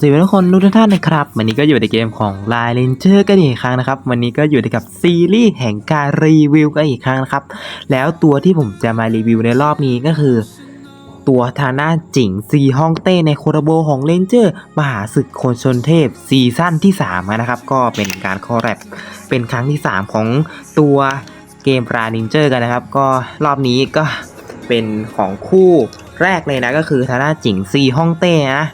สิทุกคนทุกท่านนะครับ วันนี้ก็อยู่ในเกมของ l ล n เลนเจอร์กันอีกครั้งนะครับ วันนี้ก็อยู่กับซีรีส์แห่งการรีวิวกันอีกครั้งนะครับ แล้วตัวที่ผมจะมารีวิวในรอบนี้ก็คือ ตัวทาน่าจิงซีฮ่องเต้ในโคโรโบของเลนเจอร์มหาศึกคนชนเทพซีซั่นที่3นะครับ ก็เป็นการคอแรปเป็นครั้งที่ 3 ของตัวเกมปราลินเจอร์กันนะครับ ก็รอบนี้ก็เป็นของคู่แรกเลยนะก็คือทาน่าจิงซีฮ่องเต้นะ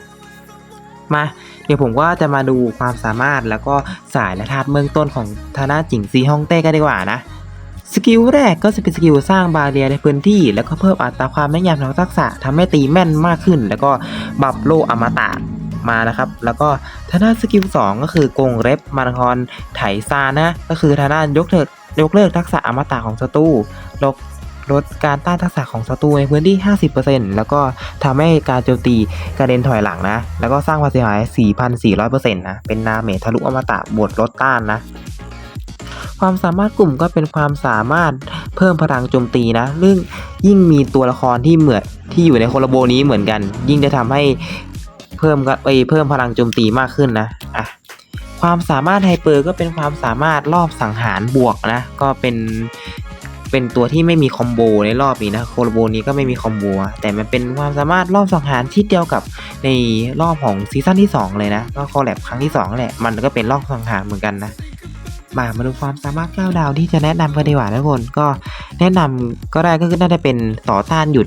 มา เดี๋ยวผมก็จะมาดูความสามารถแล้วก็สายและธาตุเบื้องต้นของทานาจิงซีฮ่องเต้กันดีกว่านะสกิลแรกก็จะเป็นสกิลสร้างบาเรียในพื้นที่ แล้วก็เพิ่มอัตราความแม่นยำทางทักษะทำให้ตีแม่นมากขึ้น แล้วก็บับโลอมตะมานะครับ แล้วก็ทานาสกิล2ก็คือกงเร็บมาราธอนไถซานะ ก็คือทานา ยกเลิกยกเลิกทักษะอมตะของศัตรูลด ลดการต้านทักษะของศัตรูในพื้นที่ 50%แล้วก็ทำให้การโจมตีกระเด็นถอยหลังนะ แล้วก็สร้างความเสียหาย 4,400%นะ เป็นนาเมทะลุอมตะบวกลดต้านนะความสามารถกลุ่มก็เป็นความสามารถเพิ่มพลังโจมตีนะเรื่องยิ่งมีตัวละครที่เหมือนที่อยู่ในโคลโบนี้เหมือนกัน ยิ่งจะทำให้เพิ่มก็ไปเพิ่มพลังโจมตีมากขึ้นนะอะความสามารถไฮเปอร์ก็เป็นความสามารถรอบสังหารบวกนะ ก็เป็น เป็นตัวที่ไม่มีคอมโบในรอบนี้นะโคโลโบนี้ก็ไม่มีคอมโบแต่มันเป็นความสามารถรอบสังหารที่เดียวกับในรอบของซีซั่นที่สองเลยนะก็คอลแลบครั้งที่สองแหละ มันก็เป็นรอบสังหารเหมือนกันนะมามาดูความสามารถก้าดาวที่จะแนะนำกันดีกว่าทุกคนก็แนะนำก็ได้ก็คือน่าจะเป็นต่อต้านหยุด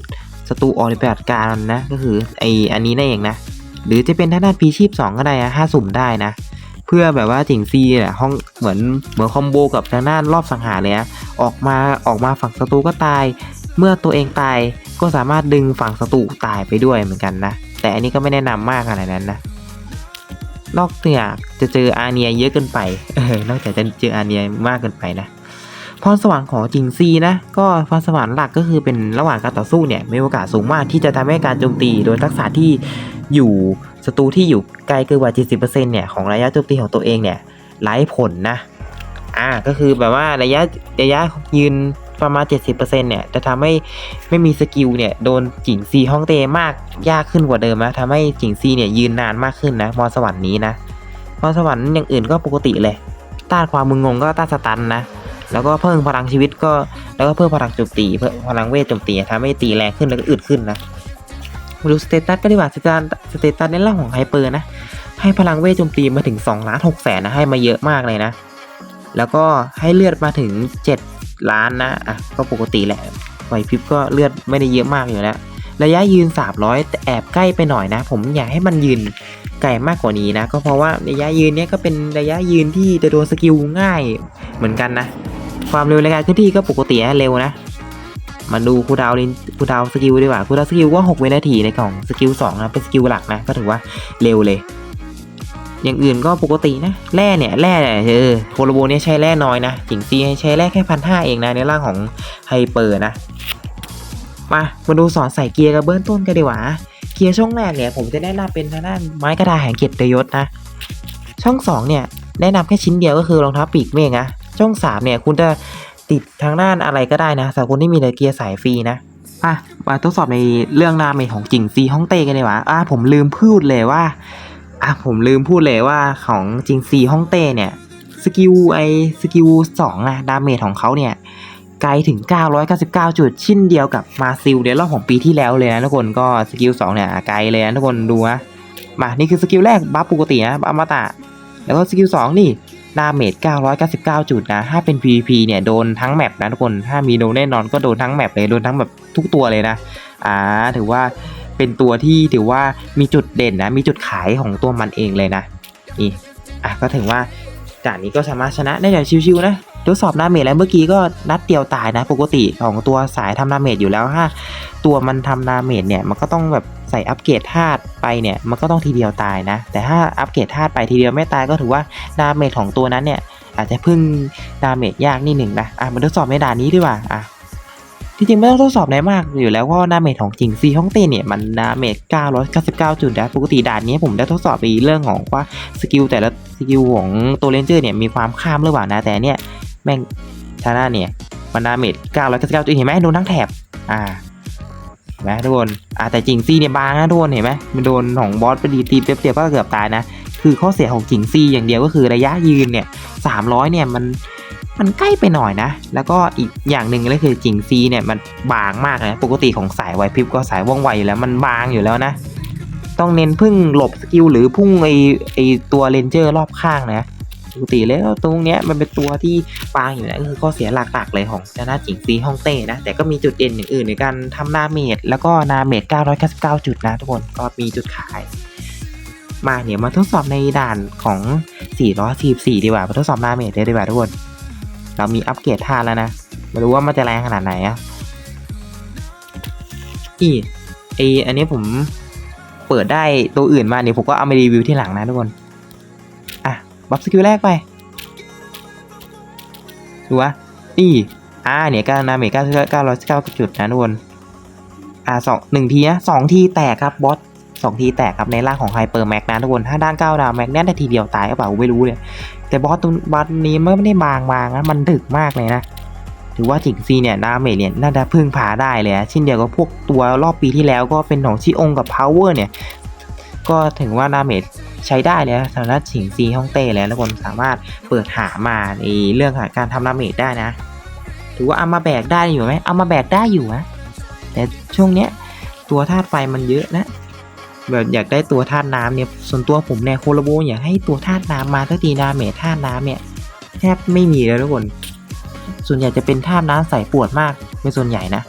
ศัตรูออกในปฏิบัติการนะก็คือไออันนี้นั่นเองนะหรือจะเป็นทางด้านพีชีพ 2 ก็ได้นะห้าสุ่มได้นะ เพื่อแบบว่าจิงซีเนี่ยห้องเหมือนเหมือนคอมโบกับทางด้านรอบสังหารเลยนะ ออกมาออกมาฝั่งศัตรูก็ตาย เมื่อตัวเองตายก็สามารถดึงฝั่งศัตรูตายไปด้วยเหมือนกันนะ แต่อันนี้ก็ไม่แนะนำมากขนาดนั้นนะ นอกจากจะเจออาเนียเยอะเกินไปเออนอกจากจะเจออาเนียมากเกินไปนะพรสวรรค์ของจิงซีนะ ก็พรสวรรค์หลักก็คือเป็นระหว่างการต่อสู้เนี่ยมีโอกาสสูงมากที่จะทำให้การโจมตีโดยทักษะที่อยู่ศัตรูที่อยู่ไกลเกินกว่า 70%เนี่ยของระยะโจมตีของตัวเองเนี่ยไร้ผลนะ อ่าก็คือแบบว่าระยะระยะยืนประมาณ 70%เนี่ยจะทำให้ไม่มีสกิลเนี่ยโดนจิงซีฮ่องเต้มากยากขึ้นกว่าเดิมนะทำให้จิงซีเนี่ยยืนนานมากขึ้นนะมอสวรรค์นี้นะมอสวรรค์อย่างอื่นก็ปกติเลย ต้านความมึนงงก็ต้านสตันนะแล้วก็เพิ่มพลังชีวิตก็แล้วก็เพิ่มพลังโจมตีเพิ่มพลังเวทโจมตีทำให้ตีแรงขึ้นแล้วก็อึดขึ้นนะดูสเตตัสก็ดีกว่าสเตตัสสเตตัสในเรื่องของไฮเปอร์นะให้พลังเวทโจมตีมาถึง2ล้าน6แสนนะให้มาเยอะมากเลยนะ แล้วก็ให้เลือดมาถึง 7 ล้านนะอะก็ปกติแหละไหวพริบก็เลือดไม่ได้เยอะมากอยู่แล้ว ระยะยืน 300 แต่แอบใกล้ไปหน่อยนะ ผมอยากให้มันยืนไกลมากกว่านี้นะ ก็เพราะว่าระยะยืนเนี้ยก็เป็นระยะยืนที่จะโดนสกิลง่ายเหมือนกันนะ ความเร็วในการเคลื่อนที่ก็ปกตินะเร็วนะมาดูคูดาวลินคูดาวสกิลดีกว่าคูดาวสกิลก็6วินาทีในของสกิล2นะเป็นสกิลหลักนะก็ถือว่าเร็วเลย อย่างอื่นก็ปกตินะ แร่เนี่ย แร่เนี่ยเออโคโลโบเนี่ยใช้แร่น้อยนะจิงซีใช้แร่แค่พันห้าเองนะในร่างของไฮเปอร์นะ มามาดูสอนใส่เกียร์กับเบื้องต้นกันดีกว่า เกียร์ช่องแรกเนี่ยผมจะแนะนำเป็นทางด้านไม้กระดาษแห่งเกียรติยศนะ ช่องสองเนี่ยแนะนำแค่ชิ้นเดียวก็คือรองเท้าปีกเมฆนะ ช่องสามเนี่ยคุณจะติดทางด้านอะไรก็ได้นะสำหรับคนที่มีแต่เกียร์สายฟรีนะอะมาทดสอบในเรื่องนาเมของจิงซีฮ่องเต้กันดีกว่าอะผมลืมพูดเลยว่า อะผมลืมพูดเลยว่าของจิงซีฮ่องเต้เนี่ยสกิลไอสกิลสองอะดาเมจของเขาเนี่ยไกลถึง 999 จุดชิ้นเดียวกับมาซิลในรอบของปีที่แล้วเลยนะทุกคนก็สกิล2เนี่ยไกลเลยนะทุกคนดูนะมานี่คือสกิลแรกบัฟปกตินะบัฟอมตะ แล้วก็สกิล2นี่ดาเมจ 999 จุดนะถ้าเป็น PVP เนี่ยโดนทั้งแมปนะทุกคนถ้ามีโดนแน่นอนก็โดนทั้งแมปเลยโดนทั้งแบบทุกตัวเลยนะอ่าถือว่า เป็นตัวที่ถือว่ามีจุดเด่นนะ มีจุดขายของตัวมันเองเลยนะ นี่อะก็ถึงว่าด่านนี้ก็สามารถชนะได้อย่างชิวๆนะทดสอบดาเมจแล้วเมื่อกี้ก็นัดเดียวตายนะ ปกติของตัวสายทำดาเมจอยู่แล้วถ้าตัวมันทำดาเมจเนี่ยมันก็ต้องแบบใส่อัปเกรดธาตุไปเนี่ยมันก็ต้องทีเดียวตายนะ แต่ถ้าอัปเกรดธาตุไปทีเดียวไม่ตายก็ถือว่าดาเมจของตัวนั้นเนี่ยอาจจะพึ่งดาเมจยากนิดหนึ่งนะอะมาทดสอบในด่านนี้ดีกว่าอะ ที่จริงไม่ต้องทดสอบไหนมากอยู่แล้วเพราะว่าดาเมจของจิงซีฮ่องเต้เนี่ยมันดาเมจ 999 จุดนะปกติด่านนี้ผมได้ทดสอบไปเรื่องของว่าสกิลแต่ละสกิลของตัวเลนเจอร์เนี่ยมีความข้ามหรือเปล่านะแต่เนี่ยแม่งชาน่าเนี่ยมันดาเมจ 999 จุดเห็นไหมโดนทั้งแถบอ่าเห็นไหมทุกคนอะแต่จิงซี่เนี่ยบางนะทุกคนเห็นไหมมันโดนของบอสไปดีตีเปรียบๆก็เกือบตายนะคือข้อเสียของจิงซี่อย่างเดียวก็คือระยะยืนเนี่ยสามร้อยเนี่ยมัน มันใกล้ไปหน่อยนะ แล้วก็อีกอย่างหนึ่งก็คือจิงซีเนี่ยมันบางมากนะปกติของสายไวพริบก็สายว่องไวอยู่แล้วมันบางอยู่แล้วนะ ต้องเน้นพึ่งหลบสกิลหรือพุ่งไอไอตัวเลนเจอร์รอบข้างนะปกติแล้วตรงเนี้ยมันเป็นตัวที่บางอยู่แล้วก็คือข้อเสียหลักๆเลยของชนะจิงซีฮ่องเต้นะ แต่ก็มีจุดเด่นอย่างอื่นในการทำนาเมดแล้วก็นาเมด999 จุดนะทุกคนก็มีจุดขายมาเดี๋ยมาทดสอบในด่านของ 444 ดีกว่า มาทดสอบนาเมดเลยดีกว่าทุกคน เรามีอัปเกรดท่าแล้วนะไมาดูว่ามันจะแรงขนาดไหนอะอีไออันนี้ผมเปิดได้ตัวอื่นมาเดี๋ยผมก็เอามารีวิวที่หลังนะทุกคน อะ บัฟสกิลแรกไป ดูวะนี่อ่าเนี่ยกานาเมจเก้าเก้าร้อยเก้าจุดนะทุกคน อ่าสองหนึ่งทีนะสองทีแตกครับบอสสองทีแตกครับในร่างของไฮเปอร์แม็กนะทุกคน ถ้าด้านเก้าดาวแม็กแน่ได้ทีเดียวตายก็เปล่าไม่รู้เลย แต่บอสตัวบอสนี้ไม่ได้บางบางนะมันดึกมากเลยนะ ถือว่าจิงซีเนี่ยดาเมจเนี่ยน่าจะพึ่งพาได้เลยนะเช่นเดียวกับพวกตัวรอบปีที่แล้วก็เป็นของชิองกับพาวเวอร์เนี่ยก็ถึงว่าดาเมจใช้ได้เลยนะสำหรับฉิงซีฮ่องเต้แล้วทุกคนสามารถเปิดหามาในเรื่องของการทำดาเมจได้นะถือว่าเอามาแบกได้อยู่ไหมเอามาแบกได้อยู่นะแต่ช่วงเนี้ยตัวธาตุไฟมันเยอะนะ แบบอยากได้ตัวธาตุน้ำเนี่ย ส่วนตัวผมเนี่ยโคโลโบอยากให้ตัวธาตุน้ำมาสักทีดาเมธาตุน้ำเนี่ยแทบไม่มีเลยทุกคน ส่วนใหญ่จะเป็นธาตุน้ำใสปวดมากเป็นส่วนใหญ่นะ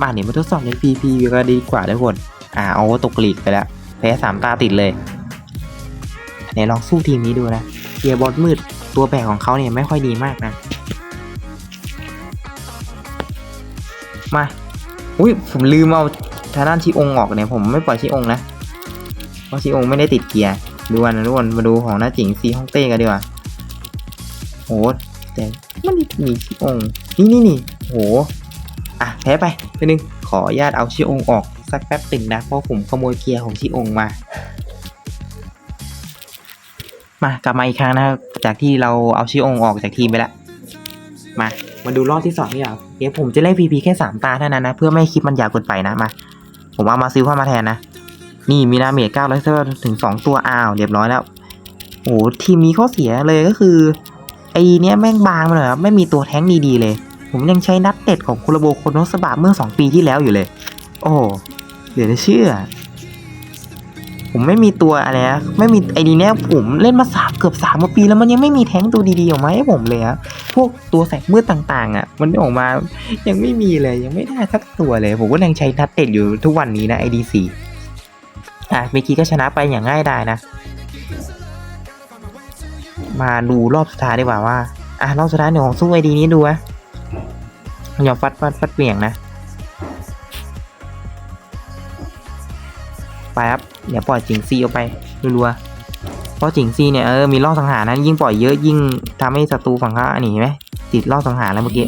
มาเนี่ยมาทดสอบใน PP ก็ดีกว่าทุกคน อ่าเอาตกหลีกไปแล้วแพ้สามตาติดเลยไหนลองสู้ทีมนี้ดูนะเกียร์บอลมืดตัวแบกของเขาเนี่ยไม่ค่อยดีมากนะ มา อุ้ยผมลืมเอาทางด้านชิองออกเนี่ยผมไม่ปล่อยชิองนะ ราะชิองไม่ได้ติดเกียร์ดูกันนะทุกคนมาดูของหน้าจิงซีฮ่องเต้กันดีกว่าโหแต่มันมีชิองนี่นี่นี่โหอะแพ้ไปไปนึงขออนุญาตเอาชิองออกสักแป๊บติ่งนะเพราะผมขโมยเกียร์ของชิองมามากลับมาอีกครั้งนะจากที่เราเอาชิองออกจากทีมไปแล้วมามาดูรอบที่สองนี่ครับเดี๋ยวผมจะเล่น VP แค่สามตาเท่านั้นนะ เพื่อไม่ให้คลิปมันยาวเกินไปนะมา ผมเอามาซิลเข้ามาแทนนะ นี่มีดาเมจเก้าร้อยเซอร์ถึงสองตัวอ้าวเรียบร้อยแล้วโอ้ทีมนี้ข้อเสียเลยก็คือไอเนี้ยแม่งบางไปเลยครับไม่มีตัวแท้งดีๆเลย ผมยังใช้นัดเด็ดของคุโรโบโคโนสบะเมื่อสองปีที่แล้วอยู่เลย โอ้เหลือจะเชื่อ ผมไม่มีตัวอะไรนะไม่มีไอดีเนี้ยผมเล่นมาสามเกือบสามปีแล้วมันยังไม่มีแท้งตัวดีๆออกมาให้ผมเลยครับพวกตัวแสกมืดต่างๆ อะ มันออกมายังไม่มีเลยยังไม่ได้สักตัวเลย ผมก็ยังใช้นัดเต็ดอยู่ทุกวันนี้นะไอดีสี่ อะเมื่อกี้ก็ชนะไปอย่างง่ายดายนะ มาดูรอบสุดท้ายดีกว่าว่า อะรอบสุดท้ายหนึ่งของสู้ไอดีนี้ดูอะอย่าฟัดฟัดฟัดเปลี่ยงนะ ไปครับ เดี๋ยวปล่อยจิงซีออกไปรัวๆเพราะจิงซีเนี่ยเออมีล่อสังหารนะยิ่งปล่อยเยอะยิ่งทำให้ศัตรูฝั่งข้าหนีไหมติดล่อสังหารแล้วเมื่อกี้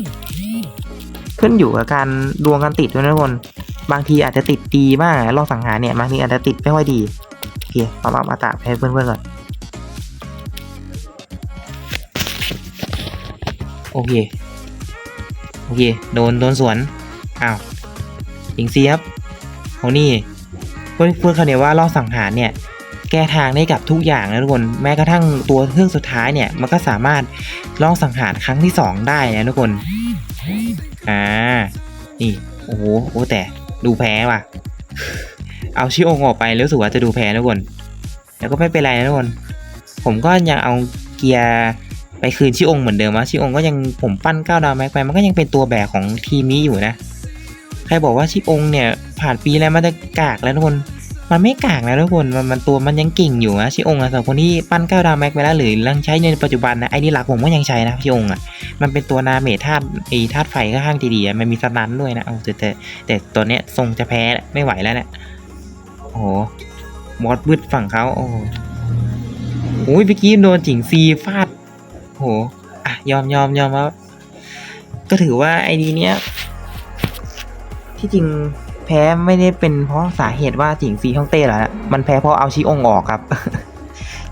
ขึ้นอยู่กับการดวงการติดด้วยนะทุกคน บางทีอาจจะติดดีมากล่อสังหารเนี่ยบางทีอาจจะติดไม่ค่อยดีโอเคมามามาตะให้เพื่อนๆก่อนโอเคโอเคโดนโดนสวนอ้าวจิงซีครับเขานี่เพื่อนเพื่อนเขาเนี่ยว่าล่อสังหารเนี่ยแก้ทางได้กับทุกอย่างนะทุกคนแม้กระทั่งตัวเครื่องสุดท้ายเนี่ยมันก็สามารถล่อสังหารครั้งที่สองได้นะทุกคนอ่านี่โอ้โหโอ้แต่ ดูแพ้ว่ะ เอาชิองออกไปแล้วรู้สึกว่าจะดูแพ้นะทุกคนแล้วก็ไม่เป็นไรนะทุกคน ผมก็ยังเอาเกียร์ไปคืนชิองเหมือนเดิมวะชิองก็ยังผมปั้นเก้าดาวแม็กไปมันก็ยังเป็นตัวแบกของทีมนี้อยู่นะ ใครบอกว่าชิองเนี่ยผ่านปีแล้วมันจะกากแล้วทุกคน มันไม่กากนะทุกคนมันมันตัวมันยังเก่งอยู่นะชิองอะสำหรับคนที่ปั้นเก้าดาวแม็กไปแล้วหรือยังใช้ในปัจจุบันนะไอ้นี่หลักผมก็ยังใช้นะชิองอะมันเป็นตัวนาเมทธาตุไอ้ธาตุไฟก็ข้างดีๆมันมีสตันด้วยนะเอาแต่แต่แต่ตัวเนี้ยทรงจะแพ้แล้วไม่ไหวแล้วเนี่ยโอ้โหมอสบึดฝั่งเขาโอ้โหโอ้ยเมื่อกี้โดนจิงซีฟาดโอ้โหอะยอมยอมยอมแล้วก็ถือว่าไอ้ดีเนี้ยที่จริง แพ้ไม่ได้เป็นเพราะสาเหตุว่าจิงซีฮ่องเต้หรอกนะมันแพ้เพราะเอาชิองออกครับ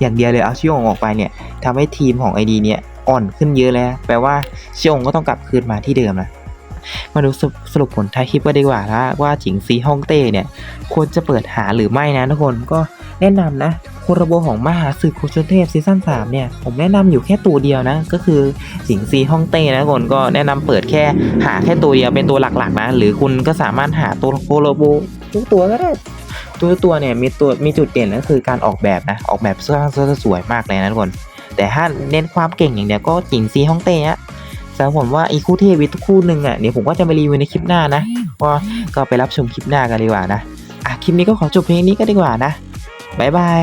อย่างเดียวเลยเอาชิองออกไปเนี่ยทำให้ทีมของไอดีเนี่ยอ่อนขึ้นเยอะแล้ว แปลว่าชิองก็ต้องกลับคืนมาที่เดิมนะมาดูสรุปผลท้ายคลิปก็ดีกว่านะว่าจิงซีฮ่องเต้เนี่ยควรจะเปิดหาหรือไม่นะทุกคนก็แนะนำนะ คโรโบของมหาศึกโคชนเทพซีซั่น3เนี่ย ผมแนะนำอยู่แค่ตัวเดียวนะ ก็คือสิงซีฮ่องเต้นะคนก็แนะนำเปิดแค่หาแค่ตัวเดียวเป็นตัวหลักๆนะ หรือคุณก็สามารถหาตัวโคโรโบทุกตัวก็ได้ตัวตัวเนี่ยมีตัวมีจุดเด่นก็คือการออกแบบนะ ออกแบบสร้างสวยมากเลยนะทุกคน แต่ถ้าเน้นความเก่งอย่างเดียวก็จิงซีฮ่องเต้อะสำหรับผมว่าอีคู่เทพวิทคู่หนึ่งอะเดี๋ยวผมก็จะมารีวิวในคลิปหน้านะก็ก็ไปรับชมคลิปหน้ากันดีกว่านะอะคลิปนี้ก็ขอจบเพลงนี้ก็ดีกว่านะบ๊ายบาย